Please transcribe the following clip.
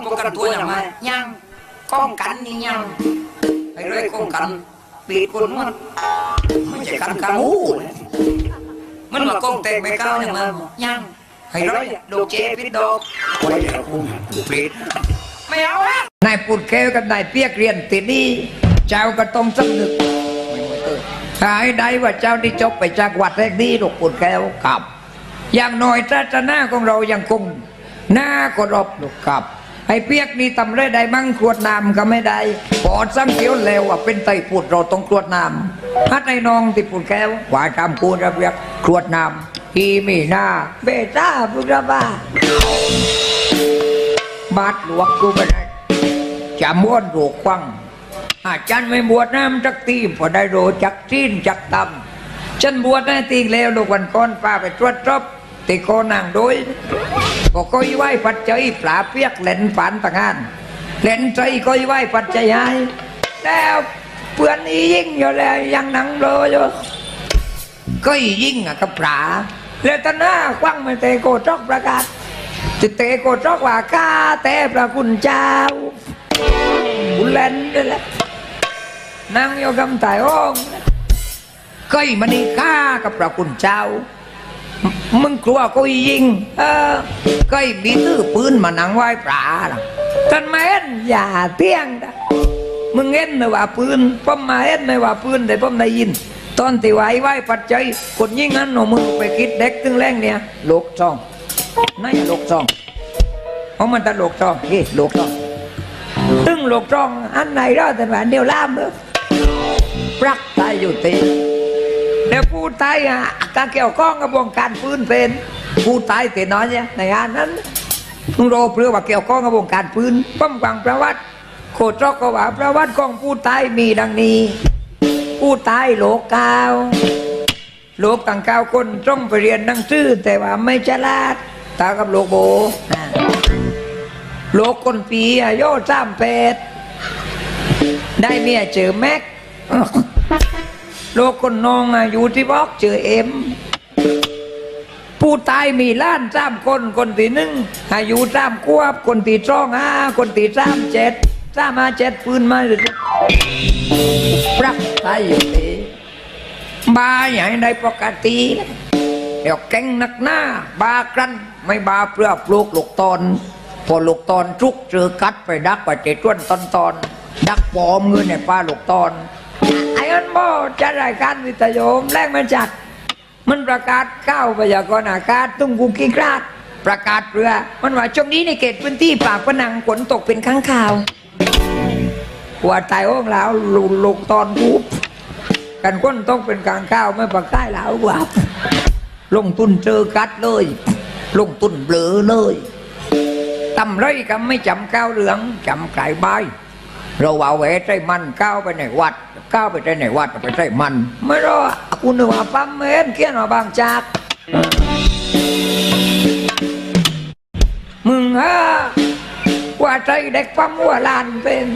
งป้องกันตัวอย่างไรยังป้องกันนี่ยังไอ้เรื่องป้องกันปีกคนมันไม่ใช่กันกันหูมันมาก้องเตะไม่ก้าวอย่างนั้นยังไอ้เรื่องดอกเจพิษดอกโอ้เดี๋ยวกูปีดไม่เอาละนายปูดแก้วกับนายเปียกเรียนติดนี่เจ้าก็ต้องสำนึกหายได้ว่าเจ้าที่จบไปจากวัดแรกนี้ลูกปูดแก้วครับ อย่างน้อยศาสนาของเรายังคงหน้าก็รบหลูกครับ ไอ้เปียกนี่ทำไรได้มั่งครวดน้ำก็ไม่ได้ปอดซ้ำเขียวแล้วว่าเป็นไตปูดเราต้องครวดน้ำฮัดไอ้น้องที่ปูดแก้วว่าทำปูดระเบียกครวดน้ำอีมีหน้าเบต้าพุทธบ้าบาดหลวกกูไปได้จะม้วนโรควังอาจารย์ไม่บวชน้ำจักตีมพอได้โรจักจีนจักตำฉันบวชได้ตีแล้วลูกวันก่อนป้าไปตรวจรบ ตีโกนางโดยก็ก้อยไหวปัจจัยปลาเปียกเล่นฝันต่างงานเล่นใจก้อยไหวปัจจัยให้แล้วเพื่อนอียิ่งอยู่แล้วยังนังโลอยู่ก็อียิ่งอะกับปลาแล้วตอนหน้าควังมาเตโกจอกประกาศจะเตโกจอกว่าข้าแต่พระคุณเจ้ากูเล่นด้วยแหละนั่งอยู่กำถ่ายห้องก้อยมันนี่ฆ่ากับพระคุณเจ้า มึงกลัวกูยิง เออก้อยมีตื้อปืนมานั่งไหว้ปลาล่ะท่านมาเห็นอย่าเตี้ยงนะมึงเห็นไม่ว่าปืนผมมาเห็นไม่ว่าปืนแต่ผมได้ยิน ตอนที่ไหวไหว้ปัจจัยคนยิงนั้นหนูมึงไปคิดเด็กตึงแรงเนี่ยโลกซองนั่นอย่าโลกซองเพราะมันตะโลกซองเฮ้โลกซองตึงหลกจองอันไหนเราแต่ว่าเดียวล่ามเออปรักตายอยู่ตี เดี๋ยวผู้ตายอะกาเกี่ยวข้องกับวงการปืนเป็นผู้ตายตีน้อยเนี่ยในงานนั้นมึงโรเปลือว่าเกี่ยวข้องกับวงการปืนป้อมฟังประวัติโคตรก็ว่าประวัติของผู้ตายมีดังนี้ ผู้ตายโลกกาวโลกต่างก้าวคนต้องไปเรียนหนังสือแต่ว่าไม่ฉลาดตากับโลกโบโลกคนปีอายุสามแปดได้เมียเจอแม็ก ลกคนน้องอายุที่บอกเจอเอ็ม ผู้ตายมีล้านสามคนคนที่หนึ่งอายุสามขวบ คนที่สองห้าคนที่สามเจ็ดสามมาเจ็ดปืนมาเลยปรักตายอยู่ตีบาอย่างใดปกติเดี๋ยวแก่งหนักหน้าบากรันไม่บาเพื่อปลูกลูกตอนพอลูกตอนทุกเจอกัดไปดักไปเจต้วนตอนตอนดักปลอมเงินในป้าลูกตอน ไอ้อันบ่จะรายการวิทยุมแรกมันจัด มันประกาศเข้าพยากรณ์อากาศตุ้งกุกิกราดประกาศเรือ มันว่าช่วงนี้ในเขตพื้นที่ปากพนังฝนตกเป็นครั้งข่าวหัวตายห้องแล้วลูกลูกตอนกูกันก้นต้องเป็นกลางข้าวไม่ปากใต้แล้วกว่าลงทุนเจอกัดเลย ลงทุนเบลอเลยทำไรก็ไม่จำก้าวเหลืองจำไก่ใบ เราเอาแหวใจมันก้าวไปในวัดก้าวไปใจในวัดไปใจมัน ไม่รอคุณนึกว่าปั๊มเห็นเขียนว่าบางจากมึงฮะว่าใจเด็กปั๊มหัวลานเป็น